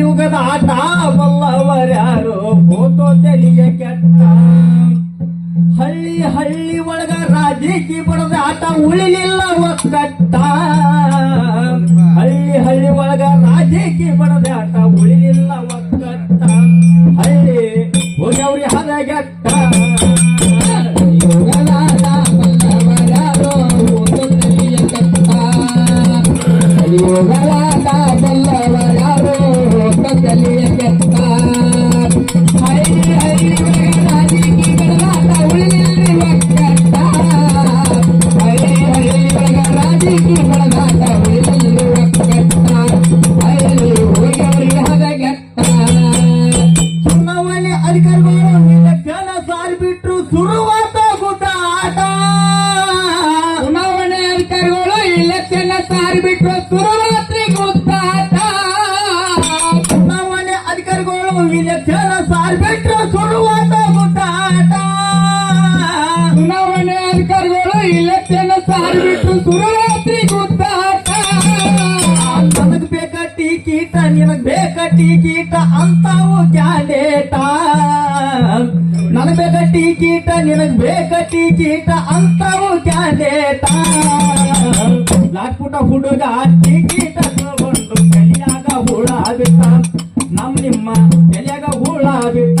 ಕಲಿಯುಗದ ಆಟ ಬಲ್ಲವರ್ಯಾರು ಕೂತೋ ತೆಲಿಯ ಕೆಟ್ಟ. ಹಳ್ಳಿ ಹಳ್ಳಿ ಒಳಗ ರಾಜಕೀಯ ಬಡದ ಆಟ ಉಳಿಲಿಲ್ಲ. ಸುರಾತ್ರಿ ಗುದ್ದಾಟ ನನಗ್ ಬೇಕ ಟೀಕೀಟ ನಿನಗ್ ಬೇಕ ಟೀಕೀಟ, ಅಂತಾವು ಕ್ಯಾಂಡೇಟ ನನಗ್ ಬೇಕ ಟೀ ಟೀಕೀಟ ನಿನಗ್ ಬೇಕ ಟೀಕೀಟ, ಅಂತಾವು ಕ್ಯಾಂಡೇಟ ಲಾಟ್ಪುಟ ಹುಡುಗ ಟೀ ಕೀಟ ತಗೊಂಡು ಬೆಲಿಯಾಗ ಹುಳ ಬಿಟ್ಟ. ನಮ್ ನಿಮ್ಮ ಬೆಲೆಯಾಗ ಹುಳ ಬಿಟ್ಟ.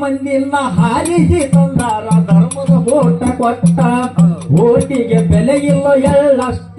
ಮಂದಿಲ್ಲ ಹಾಲಿಗೆ ತಂದಾರ ಧರ್ಮದ ಓಟ ಕೊಟ್ಟ. ಓಟಿಗೆ ಬೆಲೆ ಇಲ್ಲ ಎಳ್ಳಷ್ಟ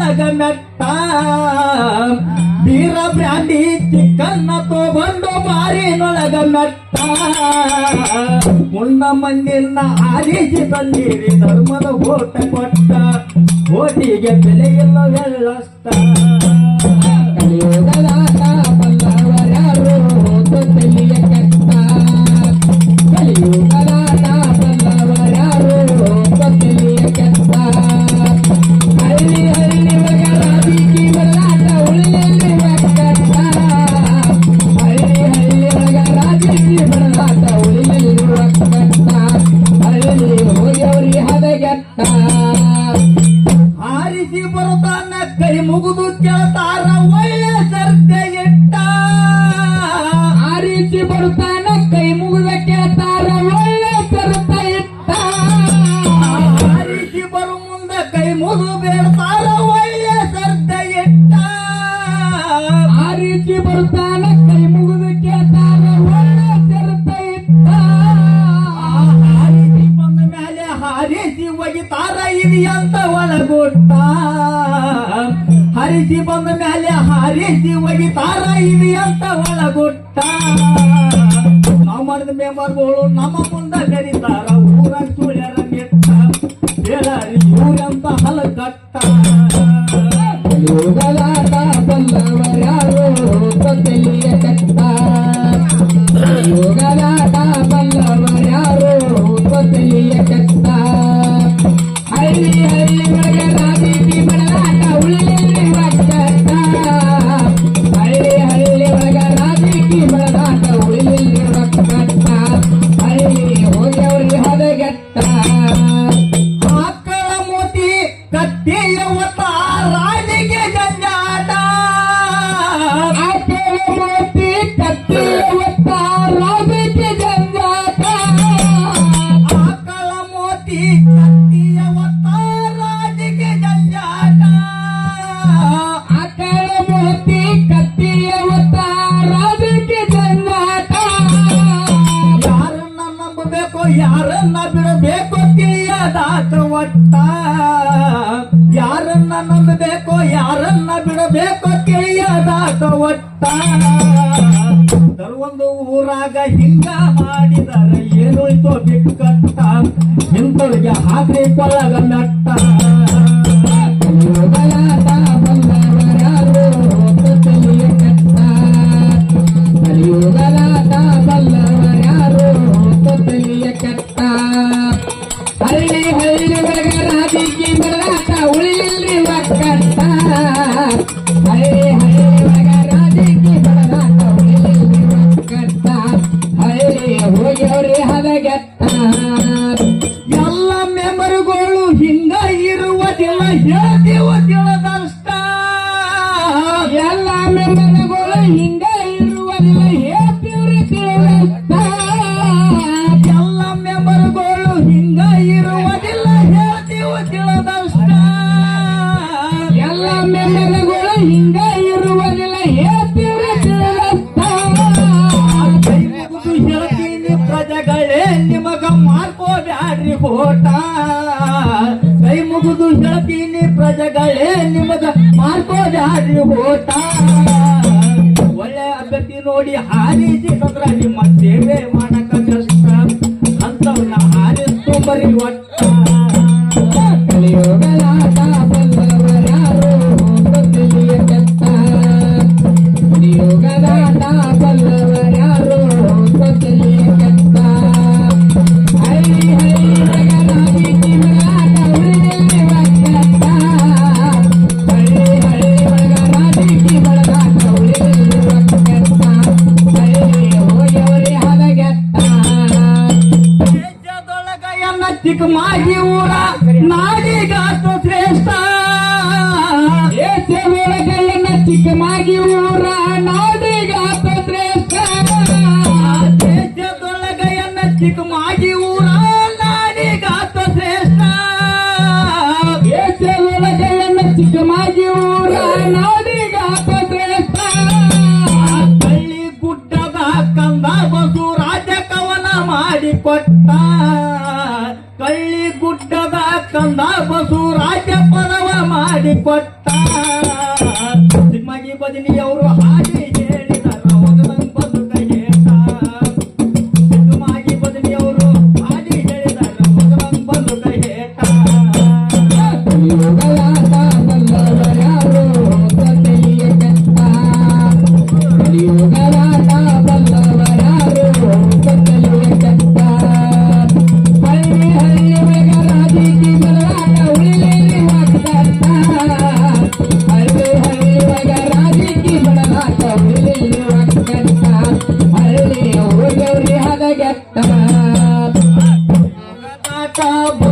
ಒಳಗ ಮೆಟ್ಟ ಬೀರ ಬ್ರ್ಯಾಂಡಿ ಚಿಕ್ಕನ್ನ ತಗೊಂಡು ಮಾರಿನೊಳಗ ಮೆಟ್ಟ ಮುನ್ನ ಮಂದಿನ ಆದೇಶಿ ತಂದಿರಿ ಧರ್ಮದ ಓಟ ಕೊಟ್ಟ. ಓಟಿಗೆ ಬೆಲೆ ಇಲ್ಲವೆಲ್ಲಷ್ಟ. ಕಲಿಯುಗದ ಕೊಟ್ಟ. ನಾವು ಮಾಡಿದ ಮೇಮಾರ್ಗಳು ನಮ್ಮ ಮುಂದೆ ಕರೀತಾರ. ಊರ ಸುಳ್ಯರ ಗೆಟ್ಟ ಹೇಳರಿ ಊರಂತ ಹಲ ಕಟ್ಟ ಯಾರನ್ನ ಬಿಡಬೇಕು ತಿಳಿಯದಾತ ಒಟ್ಟ ಯಾರನ್ನ ನಂಬಬೇಕು ಯಾರನ್ನ ಬಿಡಬೇಕು ತಿಳಿಯದಾತ ಒಟ್ಟ ಒಂದು ಊರಾಗ ಹಿಂಗ ಮಾಡಿದರೆ ಏನು ಬಿಕ್ಕಟ್ಟ. ಇಂಥವ್ರಿಗೆ ಹಾಕಿ ಕೊಳಗ ನಟ್ಟ. Bye. ಬ್ಯಾಡ್ರಿ ಹೋಟ. ಕೈ ಮುಗಿದು ಹೇಳ್ತೀನಿ ಪ್ರಜೆಗಳೇ, ನಿಮಗ ಮಾರ್ಕೋ ಬ್ಯಾಡ್ರಿ ಹೋಟ. ಒಳ್ಳೆ ಅಭ್ಯರ್ಥಿ ನೋಡಿ ಹಾರಿಸಿ ನಿಮ್ಮ ಸೇವೆ ಮಾಡಕ ಕಷ್ಟ. ಅಂತವನ್ನ ಹಾರಿಸ್ತು ಬರೀ ಒಟ್ಟ. ಬೇಕು ಮಾಗಿ ಊರ ನಾಡಿಗಾತ ಶ್ರೇಷ್ಠ. ಏ ದೇವರ ಕಲ್ಲನ್ನ ಚಿಕ್ಕ ಮಾಗಿ ಊರ ನಾಡಿ ಕೊಟ್ಟ ನಿಮ್ಮಾಗಿ ಬದಿನಿ ಅವರು ಹಾ acabou.